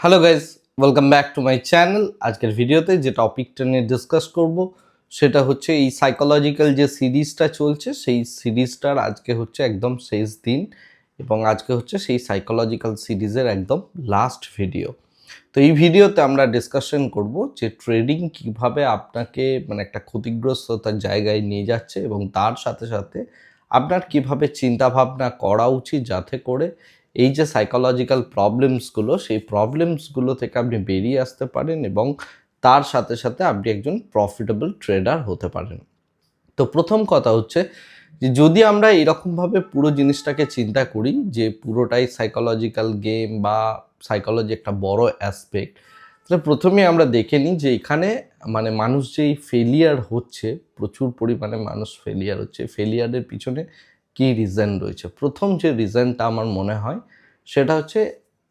Hello guys welcome back to my channel আজকের ভিডিওতে যে টপিকটা নিয়ে ডিসকাস করব, সেটা হচ্ছে এই সাইকোলজিক্যাল যে সিরিজটা চলছে, সেই সিরিজটার আজকে হচ্ছে একদম শেষ দিন এবং আজকে হচ্ছে সেই সাইকোলজিক্যাল সিরিজের একদম লাস্ট ভিডিও তো এই ভিডিওতে আমরা ডিসকাশন করব যে ট্রেডিং কীভাবে আপনাকে মানে একটা ক্ষতিগ্রস্ততার জায়গায় নিয়ে যাচ্ছে এবং তার সাথে সাথে আপনার কীভাবে চিন্তা ভাবনা করা উচিত যাতে করে এই যে সাইকোলজিক্যাল প্রবলেমসগুলো সেই প্রবলেমসগুলো থেকে আপনি বেরিয়ে আসতে পারেন এবং তার সাথে সাথে আপনি একজন প্রফিটেবল ট্রেডার হতে পারেন। তো প্রথম কথা হচ্ছে যে যদি আমরা এরকমভাবে পুরো জিনিসটাকে চিন্তা করি যে পুরোটাই সাইকোলজিক্যাল গেম বা সাইকোলজি একটা বড় অ্যাসপেক্ট তাহলে প্রথমে আমরা দেখে নিই যে এখানে মানে মানুষ যেই ফেলিয়ার হচ্ছে, প্রচুর পরিমাণে মানুষ ফেলিয়ার হচ্ছে। ফেলিয়ারের পিছনে কী রিজন রয়েছে? প্রথম যে রিজনটা আমার মনে হয়, সেটা হচ্ছে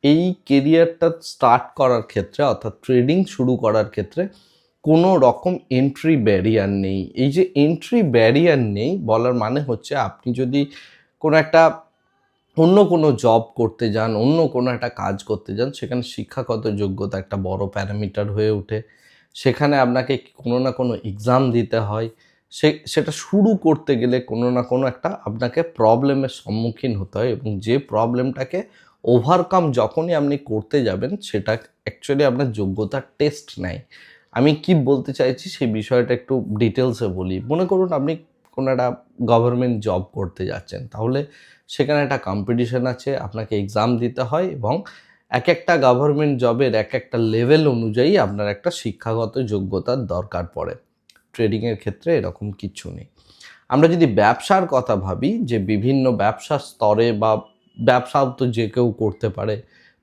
এই কেরিয়ারটা স্টার্ট করার ক্ষেত্রে, অর্থাৎ ট্রেডিং শুরু করার ক্ষেত্রে কোনো রকম এন্ট্রি ব্যারিয়ার নেই। এই যে এন্ট্রি ব্যারিয়ার নেই, বলার মানে হচ্ছে আপনি যদি কোনো একটা অন্য কোনো জব করতে যান, অন্য কোনো একটা কাজ করতে যান, সেখানে শিক্ষাগত যোগ্যতা একটা বড় প্যারামিটার হয়ে ওঠে। সেখানে আপনাকে কোনো না কোনো এক্সাম দিতে হয়। সে, সেটা শুরু করতে গেলে কোনো না কোনো একটা আপনাকে প্রবলেমের সম্মুখীন হতে হয় এবং যে প্রবলেমটাকে ওভারকাম যখনই আপনি করতে যাবেন, সেটা অ্যাকচুয়ালি আপনার যোগ্যতার টেস্ট নেয়। আমি কি বলতে চাইছি সেই বিষয়টা একটু ডিটেলসে বলি। মনে করুন আপনি কোনো একটা গভর্নমেন্ট জব করতে যাচ্ছেন, তাহলে সেখানে একটা কম্পিটিশন আছে, আপনাকে এক্সাম দিতে হয় এবং এক একটা গভর্নমেন্ট জবের এক একটা লেভেল অনুযায়ী আপনার একটা শিক্ষাগত যোগ্যতার দরকার পড়ে। ট্রেডিংয়ের ক্ষেত্রে এরকম কিছু নেই। আমরা যদি ব্যবসার কথা ভাবি, যে বিভিন্ন ব্যবসার স্তরে বা ব্যবসাও তো যে কেউ করতে পারে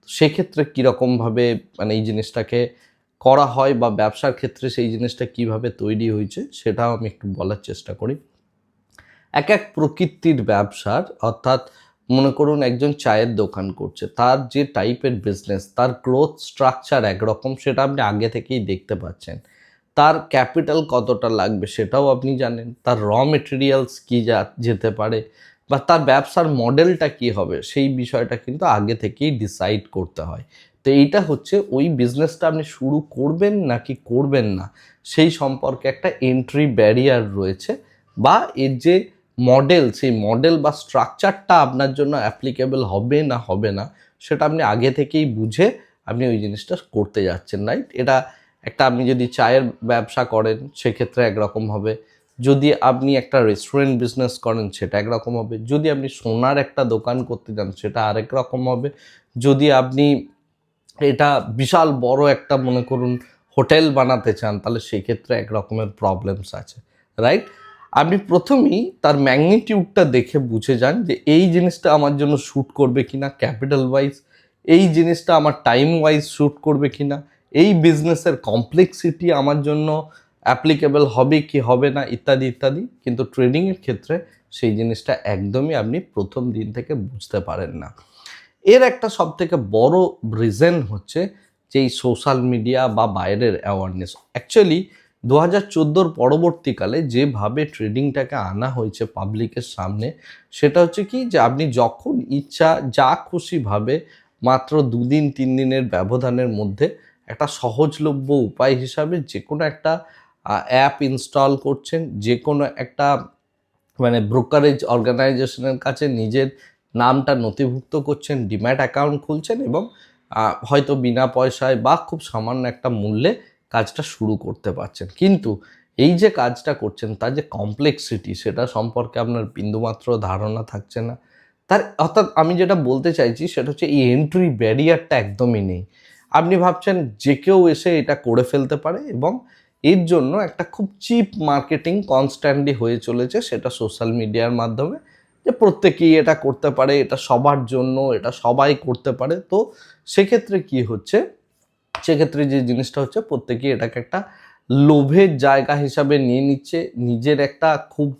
সেক্ষেত্রে কীরকমভাবে মানে এই জিনিসটাকে করা হয় বা ব্যবসার ক্ষেত্রে সেই জিনিসটা কীভাবে তৈরি হয়েছে, সেটাও আমি একটু বলার চেষ্টা করি। এক এক প্রকৃতির ব্যবসার, অর্থাৎ মনে করুন একজন চায়ের দোকান করছে, তার যে টাইপের বিজনেস তার গ্রোথ স্ট্রাকচার একরকম, সেটা আপনি আগে থেকেই দেখতে পাচ্ছেন। তার ক্যাপিটাল কতটা লাগবে সেটাও আপনি জানেন। তার র মেটেরিয়ালস কী যা যেতে পারে বা তার ব্যবসার মডেলটা কি হবে সেই বিষয়টা কিন্তু আগে থেকেই ডিসাইড করতে হয়। তো এইটা হচ্ছে ওই বিজনেসটা আপনি শুরু করবেন নাকি করবেন না সেই সম্পর্কে একটা এন্ট্রি ব্যারিয়ার রয়েছে বা এর যে মডেল সেই মডেল বা স্ট্রাকচারটা আপনার জন্য অ্যাপ্লিকেবল হবে না হবে না সেটা আপনি আগে থেকেই বুঝে আপনি ওই জিনিসটা করতে যাচ্ছেন রাইট এটা একটা আপনি যদি চায়ের ব্যবসা করেন, সেক্ষেত্রে একরকম হবে। যদি আপনি একটা রেস্টুরেন্ট বিজনেস করেন, সেটা একরকম হবে। যদি আপনি সোনার একটা দোকান করতে যান, সেটা আরেক রকম হবে। যদি আপনি এটা বিশাল বড় একটা, মনে করুন, হোটেল বানাতে চান, তাহলে সেই ক্ষেত্রে এক রকমের প্রবলেমস আছে রাইট আপনি প্রথমেই তার ম্যাগনিটিউডটা দেখে বুঝে যান যে, এই জিনিসটা আমার জন্য শ্যুট করবে কিনা ক্যাপিটাল ওয়াইজ এই জিনিসটা আমার টাইম ওয়াইজ শ্যুট করবে কিনা? এই বিজনেসের কমপ্লেক্সিটি আমার জন্য অ্যাপ্লিকেবল হবে কি হবে না, ইত্যাদি ইত্যাদি। কিন্তু ট্রেডিংয়ের ক্ষেত্রে সেই জিনিসটা একদমই আপনি প্রথম দিন থেকে বুঝতে পারেন না। এর একটা সব থেকে বড় রিজন হচ্ছে যে এই সোশ্যাল মিডিয়া বা বাইরের অ্যাওয়ারনেস অ্যাকচুয়ালি দু হাজার চোদ্দোর পরবর্তীকালে যেভাবে ট্রেডিংটাকে আনা হয়েছে পাবলিকের সামনে, সেটা হচ্ছে কি যে আপনি যখন ইচ্ছা, যা খুশিভাবে মাত্র দুদিন তিন দিনের ব্যবধানের মধ্যে একটা সহজলভ্য উপায় হিসাবে যে কোনো একটা অ্যাপ ইনস্টল করছেন যে কোনো একটা মানে ব্রোকারেজ অর্গানাইজেশনের কাছে নিজের নামটা নথিভুক্ত করছেন ডিম্যাট অ্যাকাউন্ট খুলছেন এবং হয়তো বিনা পয়সায় বা খুব সামান্য একটা মূল্যে কাজটা শুরু করতে পারছেন। কিন্তু এই যে কাজটা করছেন, তার যে কমপ্লেক্সিটি সেটা সম্পর্কে আপনার বিন্দুমাত্র ধারণা থাকছে না। তার, অর্থাৎ আমি যেটা বলতে চাইছি, সেটা হচ্ছে এই এন্ট্রি ব্যারিয়ারটা একদমই নেই। আপনি ভাবছেন যে কেউ এসে এটা করে ফেলতে পারে এবং এর জন্য একটা খুব চিপ মার্কেটিং কনস্ট্যান্টলি হয়ে চলেছে সেটা সোশ্যাল মিডিয়ার মাধ্যমে, যে প্রত্যেকেই এটা করতে পারে, এটা সবার জন্য, এটা সবাই করতে পারে। তো সেক্ষেত্রে কি হচ্ছে? সেক্ষেত্রে যে জিনিসটা হচ্ছে, প্রত্যেকেই এটাকে একটা লোভের জায়গা হিসাবে নিয়ে নিচ্ছে। নিজের একটা খুব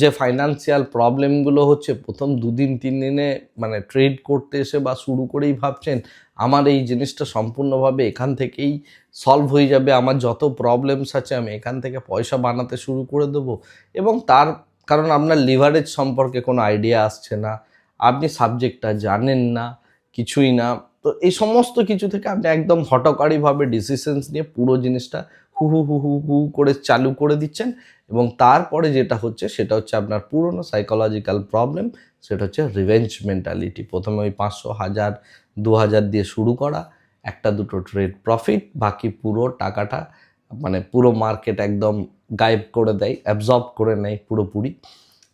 যে ফাইনান্সিয়াল প্রবলেমগুলো হচ্ছে, প্রথম দুদিন, তিন দিনে মানে ট্রেড করতে এসে বা শুরু করেই ভাবছেন আমার এই জিনিসটা সম্পূর্ণভাবে এখান থেকেই সলভ হয়ে যাবে। আমার যত প্রবলেমস আছে আমি এখান থেকে পয়সা বানাতে শুরু করে দেবো। এবং তার কারণ আপনার লিভারেজ সম্পর্কে কোনো আইডিয়া আসছে না। আপনি সাবজেক্টটা জানেন না, কিছুই না। তো এই সমস্ত কিছু থেকে আপনি একদম হটকারীভাবে ডিসিশনস নিয়ে পুরো জিনিসটা হু হু হু হু হু করে চালু করে দিচ্ছেন। এবং তারপরে যেটা হচ্ছে সেটা হচ্ছে আপনার পুরনো সাইকোলজিক্যাল প্রবলেম সেটা হচ্ছে রিভেঞ্জ মেন্টালিটি প্রথমে ওই পাঁচশো হাজার দু হাজার দিয়ে শুরু করা, একটা দুটো ট্রেড প্রফিট বাকি পুরো টাকাটা মানে পুরো মার্কেট একদম গায়েব করে দেয় অ্যাবজর্ব করে নেয় পুরোপুরি।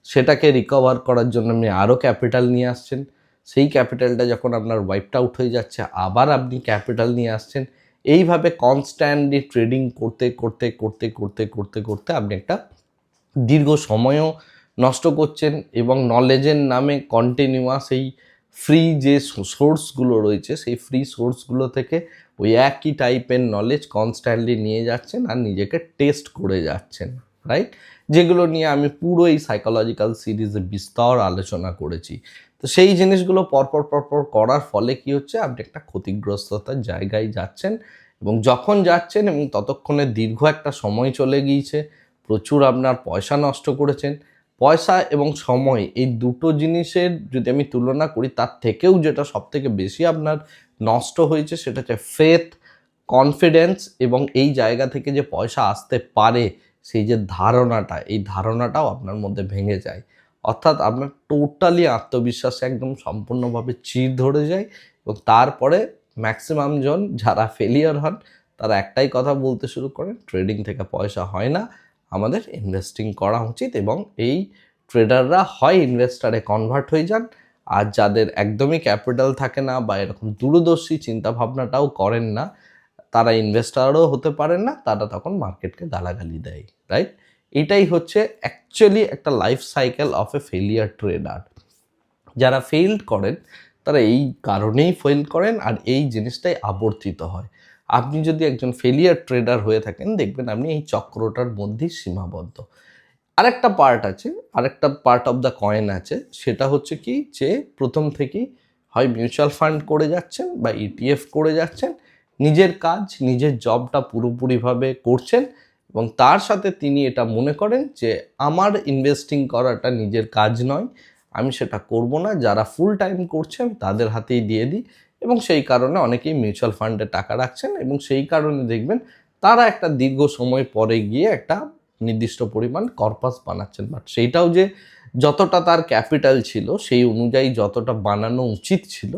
সেটাকে রিকভার করার জন্য আপনি আরও ক্যাপিটাল নিয়ে আসছেন। সেই ক্যাপিটালটা যখন আপনার ওয়াইপড আউট হয়ে যাচ্ছে, আবার আপনি ক্যাপিটাল নিয়ে আসছেন। এইভাবে কনস্ট্যান্টলি ট্রেডিং করতে করতে করতে করতে করতে করতে আপনি একটা দীর্ঘ সময়ও নষ্ট করছেন এবং নলেজের নামে কন্টিনিউয়াস এই ফ্রি যে সোর্সগুলো রয়েছে, সেই ফ্রি সোর্সগুলো থেকে ওই একই টাইপের নলেজ কনস্ট্যান্টলি নিয়ে যাচ্ছেন আর নিজেকে টেস্ট করে যাচ্ছেন রাইট যেগুলো নিয়ে আমি পুরো এই সাইকোলজিক্যাল সিরিজে বিস্তর আলোচনা করেছি। তো সেই জিনিসগুলো পরপর পরপর করার ফলে কি হচ্ছে? আপনি একটা ক্ষতিগ্রস্ততার জায়গায় যাচ্ছেন এবং যখন যাচ্ছেন এবং ততক্ষণে দীর্ঘ একটা সময় চলে গিয়েছে, প্রচুর আপনার পয়সা নষ্ট করেছেন পয়সা এবং সময় এই দুটো জিনিসের যদি আমি তুলনা করি, তার থেকেও যেটা সব থেকে বেশি আপনার নষ্ট হয়েছে সেটা হচ্ছে ফেথ কনফিডেন্স এবং এই জায়গা থেকে যে পয়সা আসতে পারে, সেই যে ধারণাটা, এই ধারণাটাও আপনার মধ্যে ভেঙে যায়। অর্থাৎ আপনার টোটালি আত্মবিশ্বাস একদম সম্পূর্ণভাবে চির ধরে যায় এবং তারপরে ম্যাক্সিমাম জন যারা ফেলিয়ার হন, তারা একটাই কথা বলতে শুরু করেন ট্রেডিং থেকে পয়সা হয় না। আমাদের ইনভেস্টিং করা উচিত এবং এই ট্রেডাররা হয় ইনভেস্টারে কনভার্ট হয়ে যান। আর যাদের একদমই ক্যাপিটাল থাকে না বা এরকম দূরদর্শী চিন্তাভাবনাটাও করেন না, তারা ইনভেস্টারও হতে পারেন না, তারা তখন মার্কেটকে গালাগালি দেয় রাইট এটাই হচ্ছে অ্যাকচুয়ালি একটা life cycle of a failure trader যারা ফেইল্ড করেন, তারা এই কারণেই ফেল করেন আর এই জিনিসটাই আবর্তিত হয়। আপনি যদি একজন ফেলিয়ার ট্রেডার হয়ে থাকেন, দেখবেন আপনি এই চক্রটার মধ্যেই সীমাবদ্ধ। আরেকটা পার্ট আছে, আরেকটা পার্ট অফ দ্য কয়েন আছে, সেটা হচ্ছে কি যে প্রথম থেকেই হয় মিউচুয়াল ফান্ড করে যাচ্ছেন বা ইটিএফ করে যাচ্ছেন, নিজের কাজ, নিজের জবটা পুরোপুরিভাবে করছেন এবং তার সাথে তিনি এটা মনে করেন যে আমার ইনভেস্টিং করাটা নিজের কাজ নয়, আমি সেটা করব না, যারা ফুল টাইম করছেন তাদের হাতেই দিয়ে দিই। এবং সেই কারণে অনেকেই মিউচুয়াল ফান্ডে টাকা রাখছেন এবং সেই কারণে দেখবেন তারা একটা দীর্ঘ সময় পরে গিয়ে একটা নির্দিষ্ট পরিমাণ কর্পাস বানাচ্ছেন। বাট সেইটাও যে যতটা তার ক্যাপিটাল ছিল, সেই অনুযায়ী যতটা বানানো উচিত ছিল,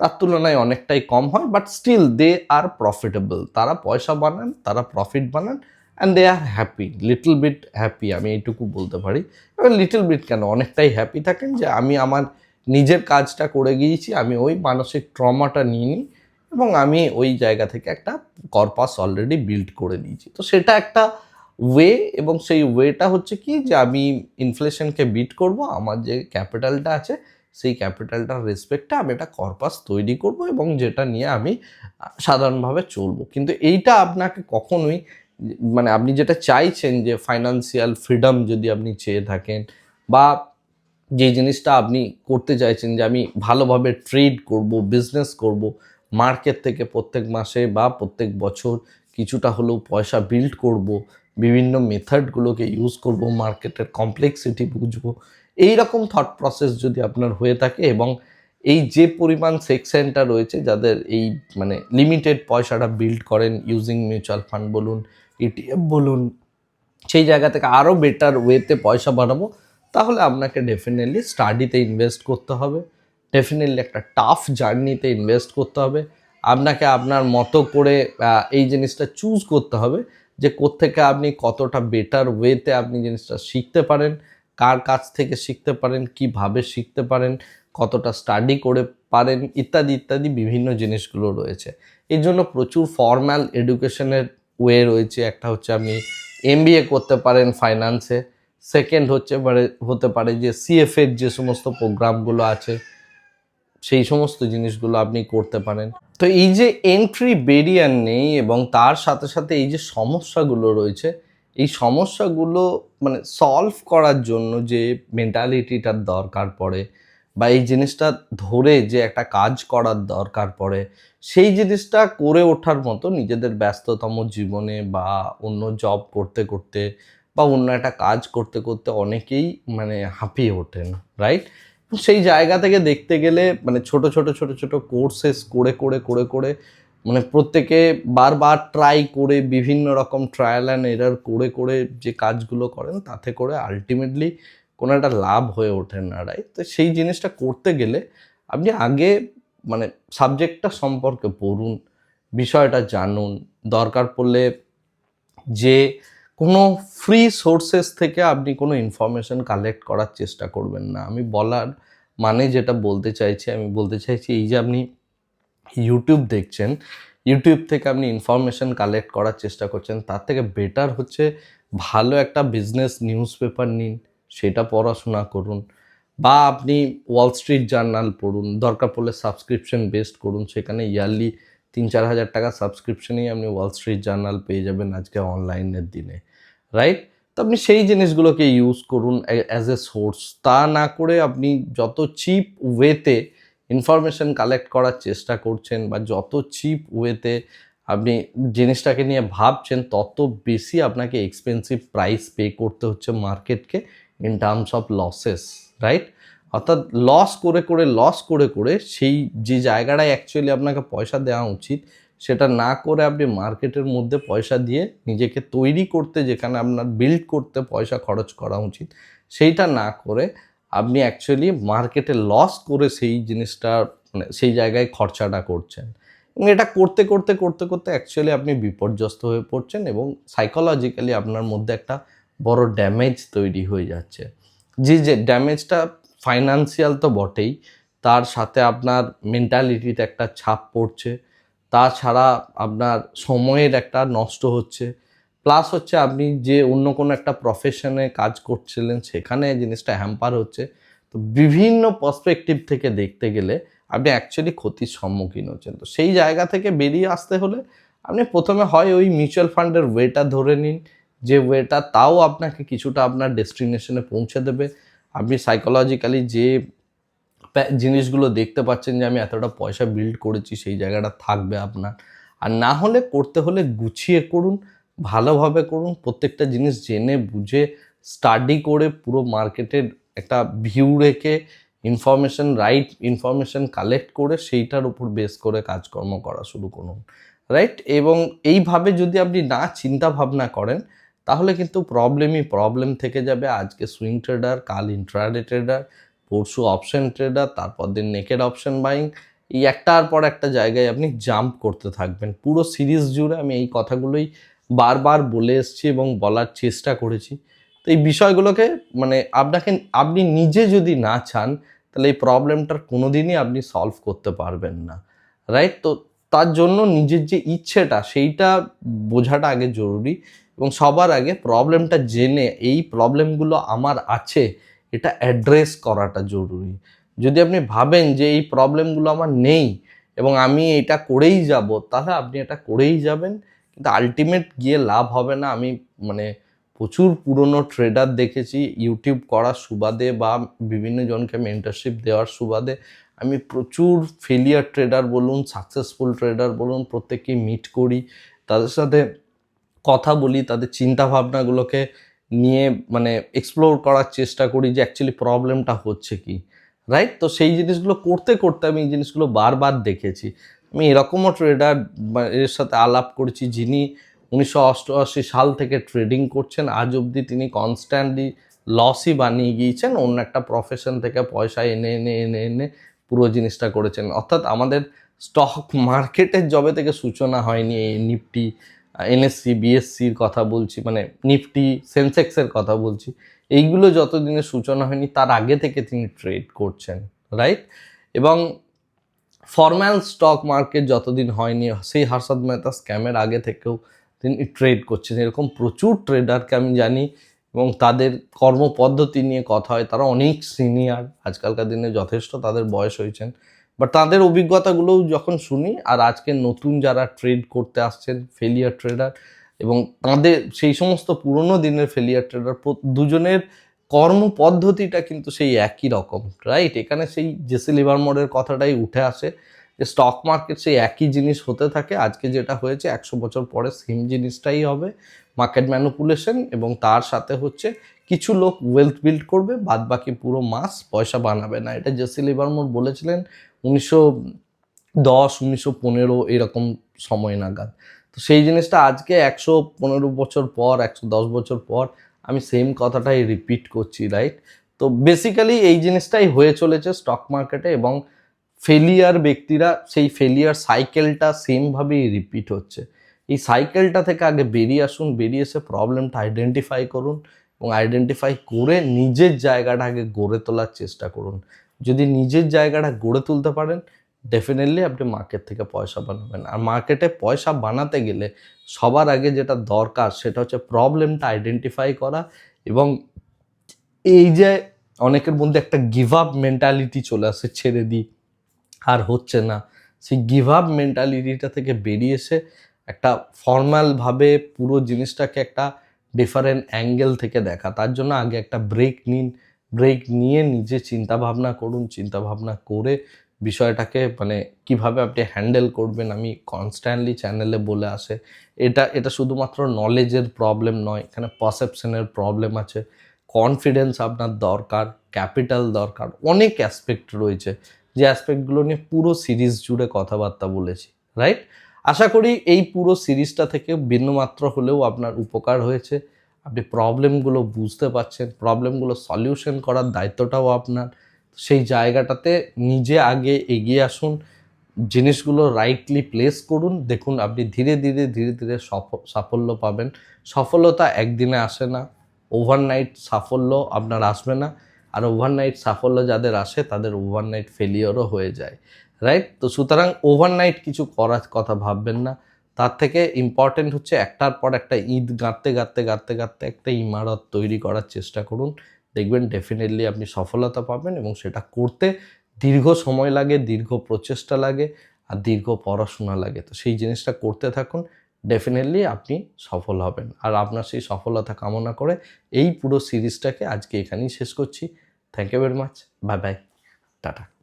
তার তুলনায় অনেকটাই কম হয়। But still they are profitable তারা পয়সা বানান, তারা প্রফিট বানান and they are happy little bit happy আমি এইটুকু বলতে পারি। এবার লিটল বিট কেন? অনেকটাই হ্যাপি থাকেন যে আমি আমার নিজের কাজটা করে গিয়েছি, আমি ওই মানসিক ট্রমাটা নিয়ে নিই এবং আমি ওই জায়গা থেকে একটা কর্পাস অলরেডি বিল্ড করে দিয়েছি তো সেটা একটা ওয়ে এবং সেই ওয়েটা হচ্ছে কি যে আমি ইনফ্লেশনকে বিট করব, আমার যে ক্যাপিটালটা আছে সেই ক্যাপিটালটার রেসপেক্টে আমি একটা কর্পাস তৈরি করব এবং যেটা নিয়ে আমি সাধারণভাবে চলবো। কিন্তু এইটা আপনাকে কখনোই মানে আপনি যেটা চাইছেন যে ফাইন্যান্সিয়াল ফ্রিডম যদি আপনি চেয়ে থাকেন বা যে জিনিসটা আপনি করতে চাইছেন যে আমি ভালোভাবে ট্রেড করব বিজনেস করব মার্কেট থেকে প্রত্যেক মাসে বা প্রত্যেক বছর কিছুটা হলেও পয়সা বিল্ড করব, বিভিন্ন মেথডগুলোকে ইউজ করব মার্কেটের কমপ্লেক্সিটি বুঝব এই রকম থট প্রসেস যদি আপনার হয়ে থাকে এবং এই যে পরিমাণ সেকশনটা রয়েছে যাদের এই মানে লিমিটেড পয়সাটা বিল্ড করেন ইউজিং মিউচুয়াল ফান্ড বলুন ইটিএফ বলুন, সেই জায়গা থেকে আরও বেটার ওয়েতে পয়সা বাড়াবো তাহলে আপনাকে ডেফিনেটলি স্টাডিতে ইনভেস্ট করতে হবে। ডেফিনেটলি একটা টাফ জার্নিতে ইনভেস্ট করতে হবে। আপনাকে আপনার মতো করে এই জিনিসটা চুজ করতে হবে যে কোত্থেকে আপনি কতটা বেটার ওয়েতে আপনি জিনিসটা শিখতে পারেন, কার কাছ থেকে শিখতে পারেন, কীভাবে শিখতে পারেন, কতটা স্টাডি করে পারেন, ইত্যাদি ইত্যাদি বিভিন্ন জিনিসগুলো রয়েছে। এই জন্য প্রচুর ফর্ম্যাল এডুকেশনের ওয়ে রয়েছে। একটা হচ্ছে আপনি এমবিএ করতে পারেন ফাইন্যান্সে সেকেন্ড হচ্ছে মানে হতে পারে যে সিএফের যে সমস্ত প্রোগ্রামগুলো আছে, সেই সমস্ত জিনিসগুলো আপনি করতে পারেন। তো এই যে এন্ট্রি বেরিয়ার নেই এবং তার সাথে সাথে এই যে সমস্যাগুলো রয়েছে, এই সমস্যাগুলো মানে সলভ করার জন্য যে মেন্টালিটিটার দরকার পড়ে বা এই জিনিসটা ধরে যে একটা কাজ করার দরকার পড়ে, সেই জিনিসটা করে ওঠার মতো নিজেদের ব্যস্ততম জীবনে বা অন্য জব করতে করতে বা অন্য একটা কাজ করতে করতে অনেকেই মানে হাঁপিয়ে ওঠেন রাইট সেই জায়গা থেকে দেখতে গেলে মানে ছোট ছোট ছোট ছোট কোর্সেস করে করে করে করে মানে প্রত্যেকে বারবার ট্রাই করে বিভিন্ন রকম ট্রায়াল অ্যান্ড এরার করে করে যে কাজগুলো করেন, তাতে করে আলটিমেটলি কোনো একটা লাভ হয়ে ওঠে না রাইট তো সেই জিনিসটা করতে গেলে আপনি আগে মানে সাবজেক্টটা সম্পর্কে পড়ুন, বিষয়টা জানুন, দরকার পড়লে যে কোনো ফ্রি সোর্সেস থেকে আপনি কোনো ইনফরমেশন কালেক্ট করার চেষ্টা করবেন না। আমি বলার মানে যেটা বলতে চাইছি, আমি বলতে চাইছি এই যে আপনি ইউটিউব দেখছেন ইউটিউব থেকে আপনি ইনফরমেশন কালেক্ট করার চেষ্টা করছেন, তার থেকে বেটার হচ্ছে ভালো একটা বিজনেস নিউজ পেপার নিন, সেটা পড়াশোনা করুন বা আপনি ওয়াল স্ট্রিট জার্নাল পড়ুন, দরকার পড়লে সাবস্ক্রিপশন বেসড করুন, সেখানে ইয়ারলি তিন চার হাজার টাকা সাবস্ক্রিপশনেই আপনি ওয়াল স্ট্রিট জার্নাল পেয়ে যাবেন আজকে অনলাইনের দিনে রাইট তো আপনি সেই জিনিসগুলোকে ইউজ করুন অ্যাজ এ সোর্স তা না করে আপনি যত চিপ ওয়েতে ইনফরমেশন কালেক্ট করার চেষ্টা করছেন বা যত চিপ ওয়েতে আপনি জিনিসটাকে নিয়ে ভাবছেন, তত বেশি আপনাকে এক্সপেন্সিভ প্রাইস পে করতে হচ্ছে মার্কেটকে in terms of losses right অর্থাৎ লস করে করে লস করে করে সেই যে জায়গাটায় অ্যাকচুয়ালি আপনাকে পয়সা দেওয়া উচিত, সেটা না করে আপনি মার্কেটের মধ্যে পয়সা দিয়ে নিজেকে তৈরি করতে, যেখানে আপনার বিল্ড করতে পয়সা খরচ করা উচিত, সেইটা না করে আপনি অ্যাকচুয়ালি মার্কেটে লস করে সেই জিনিসটা মানে সেই জায়গায় খরচাটা করছেন। এবং এটা করতে করতে করতে করতে অ্যাকচুয়ালি আপনি বিপর্যস্ত হয়ে পড়ছেন এবং সাইকোলজিক্যালি আপনার মধ্যে একটা বড় ড্যামেজ তৈরি হয়ে যাচ্ছে। যে যে ড্যামেজটা ফাইনান্সিয়াল তো বটেই। তার সাথে আপনার মেন্টালিটিতে একটা ছাপ পড়ছে। তাছাড়া আপনার সময়ের একটা নষ্ট হচ্ছে। প্লাস হচ্ছে আপনি যে অন্য কোনো একটা প্রফেশনে কাজ করছিলেন, সেখানে জিনিসটা হ্যাম্পার হচ্ছে। তো বিভিন্ন পার্সপেক্টিভ থেকে দেখতে গেলে আপনি অ্যাকচুয়ালি ক্ষতির সম্মুখীন হচ্ছেন। তো সেই জায়গা থেকে বেরিয়ে আসতে হলে আপনি প্রথমে হয় ওই মিউচুয়াল ফান্ডের ওয়েটা ধরে নিন। যে ওয়েটা তাও আপনাকে কিছুটা আপনার ডেস্টিনেশনে পৌঁছে দেবে। আপনি সাইকোলজিক্যালি যে জিনিসগুলো দেখতে পাচ্ছেন যে আমি এতটা পয়সা বিল্ড করেছি, সেই জায়গাটা থাকবে আপনার। আর না হলে করতে হলে গুছিয়ে করুন, ভালোভাবে করুন, প্রত্যেকটা জিনিস জেনে বুঝে স্টাডি করে পুরো মার্কেটের একটা ভিউ রেখে ইনফরমেশন রাইট ইনফরমেশন কালেক্ট করে সেইটার উপর বেস করে কাজকর্ম করা শুরু করুন। রাইট এবং এইভাবে যদি আপনি না চিন্তা ভাবনা করেন তাহলে কিন্তু প্রবলেমই প্রবলেম থেকে যাবে। আজকে সুইং ট্রেডার কাল ইন্ট্রাডে ট্রেডার পরশু অপশন ট্রেডার তারপর দিন নেকেড অপশন বাইং এই একটার পর একটা জায়গায় আপনি জাম্প করতে থাকবেন। পুরো সিরিজ জুড়ে আমি এই কথাগুলোই বারবার বলে এসেছি এবং বলার চেষ্টা করেছি। তো এই বিষয়গুলোকে মানে আপনাকে, আপনি নিজে যদি না চান, তাহলে এই প্রবলেমটার কোনো দিনই আপনি সলভ করতে পারবেন না। রাইট তো তার জন্য নিজের যে ইচ্ছেটা, সেইটা বোঝাটা আগে জরুরি। এবং সবার আগে প্রবলেমটা জেনে এই প্রবলেমগুলো আমার আছে, এটা অ্যাড্রেস করাটা জরুরি। যদি আপনি ভাবেন যে এই প্রবলেমগুলো আমার নেই এবং আমি এটা করেই যাব, তাহলে আপনি এটা করেই যাবেন। কিন্তু আলটিমেট গিয়ে লাভ হবে না। আমি মানে প্রচুর পুরনো ট্রেডার দেখেছি ইউটিউব করার সুবাদে বা বিভিন্ন জনকে মেন্টারশিপ দেওয়ার সুবাদে। আমি প্রচুর ফেলিয়ার ট্রেডার বলুন সাকসেসফুল ট্রেডার বলুন, প্রত্যেককেই মিট করি। তাদের সাথে কথা বলি, তাদের চিন্তা ভাবনাগুলোকে নিয়ে মানে এক্সপ্লোর করার চেষ্টা করি যে অ্যাকচুয়ালি প্রবলেমটা হচ্ছে কি রাইট তো সেই জিনিসগুলো করতে করতে আমি এই জিনিসগুলো বারবার দেখেছি। আমি এরকমও ট্রেডার এর সাথে আলাপ করেছি যিনি উনিশশো অষ্টআশি সাল থেকে ট্রেডিং করছেন। আজ অবধি তিনি কনস্ট্যান্টলি লসই বানিয়ে গিয়েছেন। অন্য একটা প্রফেশন থেকে পয়সা এনে এনে এনে এনে পুরো জিনিসটা করেছেন। অর্থাৎ আমাদের স্টক মার্কেটের জবে থেকে সূচনা হয়নি এই নিফটি এনএসসি বিএসসির কথা বলছি মানে নিফটি সেন্সেক্সের কথা বলছি, এইগুলো যতদিনের সূচনা হয়নি, তার আগে থেকে তিনি ট্রেড করছেন রাইট এবং ফরম্যাল স্টক মার্কেট যতদিন হয়নি, সেই হর্ষদ মেহতা স্ক্যামের আগে থেকেও তিনি ট্রেড করছেন। এরকম প্রচুর ট্রেডারকে আমি জানি এবং তাদের কর্মপদ্ধতি নিয়ে কথা হয়, তারা অনেক সিনিয়র আজকালকার দিনে যথেষ্ট তাদের বয়স হয়েছেন। বাট তাদের অভিজ্ঞতাগুলোও যখন শুনি, আর আজকে নতুন যারা ট্রেড করতে আসছেন ফেলিয়ার ট্রেডার এবং তাদের সেই সমস্ত পুরনো দিনের ফেলিয়ার ট্রেডার দুজনের কর্মপদ্ধতিটা কিন্তু সেই একই রকম রাইট এখানে সেই জেসি লিভারমোরের কথাটাই উঠে আসে, যে স্টক মার্কেট সেই একই জিনিস হতে থাকে। আজকে যেটা হয়েছে, একশো বছর পরে সেম জিনিসটাই হবে মার্কেট ম্যানুপুলেশন এবং তার সাথে হচ্ছে কিছু লোক ওয়েলথ বিল্ড করবে বাদ বাকি পুরো মাস পয়সা বানাবে না। এটা জেসি লিভারমোর বলেছিলেন উনিশশো দশ, উনিশশো পনেরো এরকম সময় নাগাদ। তো সেই জিনিসটা আজকে একশো পনেরো বছর পর, একশো দশ বছর পর আমি সেম কথাটাই রিপিট করছি রাইট তো বেসিক্যালি এই জিনিসটাই হয়ে চলেছে স্টক মার্কেটে এবং ফেলিয়ার ব্যক্তিরা সেই ফেলিয়ার সাইকেলটা সেমভাবেই রিপিট হচ্ছে। এই সাইকেলটা থেকে আগে বেরিয়ে আসুন, বেরিয়ে এসে প্রবলেমটা আইডেন্টিফাই করুন এবং আইডেন্টিফাই করে নিজের জায়গাটা আগে গড়ে তোলার চেষ্টা করুন। যদি নিজের জায়গাটা গড়ে তুলতে পারেন ডেফিনেটলি আপনি মার্কেট থেকে পয়সা বানাবেন। আর মার্কেটে পয়সা বানাতে গেলে সবার আগে যেটা দরকার সেটা হচ্ছে প্রবলেমটা আইডেন্টিফাই করা এবং এই যে অনেকের মধ্যে একটা গিভ আপ মেন্টালিটি চলে আসে, ছেড়ে দিই আর হচ্ছে না। সেই গিভ আপ মেন্টালিটিটা থেকে বেরিয়ে এসে একটা ফর্মালভাবে পুরো জিনিসটাকে একটা ডিফারেন্ট অ্যাঙ্গেল থেকে দেখা। তার জন্য আগে একটা ব্রেক নিন ব্রেক নিয়ে নিজে চিন্তা ভাবনা করুন চিন্তা ভাবনা করে বিষয়টাকে মানে কীভাবে আপনি হ্যান্ডেল করবেন, আমি কনস্ট্যান্টলি চ্যানেলে বলে আসে। এটা এটা শুধুমাত্র নলেজের প্রবলেম নয়, এখানে পারসেপশনের প্রবলেম আছে। কনফিডেন্স আপনার দরকার ক্যাপিটাল দরকার, অনেক অ্যাসপেক্ট রয়েছে। যে অ্যাসপেক্টগুলো নিয়ে পুরো সিরিজ জুড়ে কথাবার্তা বলেছি রাইট আশা করি এই পুরো সিরিজটা থেকে ভিন্নমাত্র হলেও আপনার উপকার হয়েছে। আপনি প্রবলেমগুলো বুঝতে পারছেন প্রবলেমগুলো সলিউশন করার দায়িত্বটাও আপনার। সেই জায়গাটাতে নিজে আগে এগিয়ে আসুন, জিনিসগুলো রাইটলি প্লেস করুন, দেখুন আপনি ধীরে ধীরে ধীরে ধীরে সফ- সাফল্য পাবেন। সফলতা একদিনে আসে না ওভারনাইট সাফল্য আপনার আসবে না, আর ওভারনাইট সাফল্য যাদের আসে, তাদের ওভারনাইট ফেলিওরও হয়ে যায় রাইট তো সুতরাং ওভারনাইট কিছু করার কথা ভাববেন না তার থেকে ইম্পর্টেন্ট হচ্ছে একটার পর একটা ঈদ গাঁততে গাঁততে গাঁততে গাঁততে একটা ইমারত তৈরি করার চেষ্টা করুন। দেখবেন ডেফিনেটলি আপনি সফলতা পাবেন এবং সেটা করতে দীর্ঘ সময় লাগে, দীর্ঘ প্রচেষ্টা লাগে আর দীর্ঘ পড়াশোনা লাগে। তো সেই জিনিসটা করতে থাকুন ডেফিনেটলি আপনি সফল হবেন। আর আপনার সেই সফলতা কামনা করে এই পুরো সিরিজটাকে আজকে এখানেই শেষ করছি। Thank you very much bye bye tata.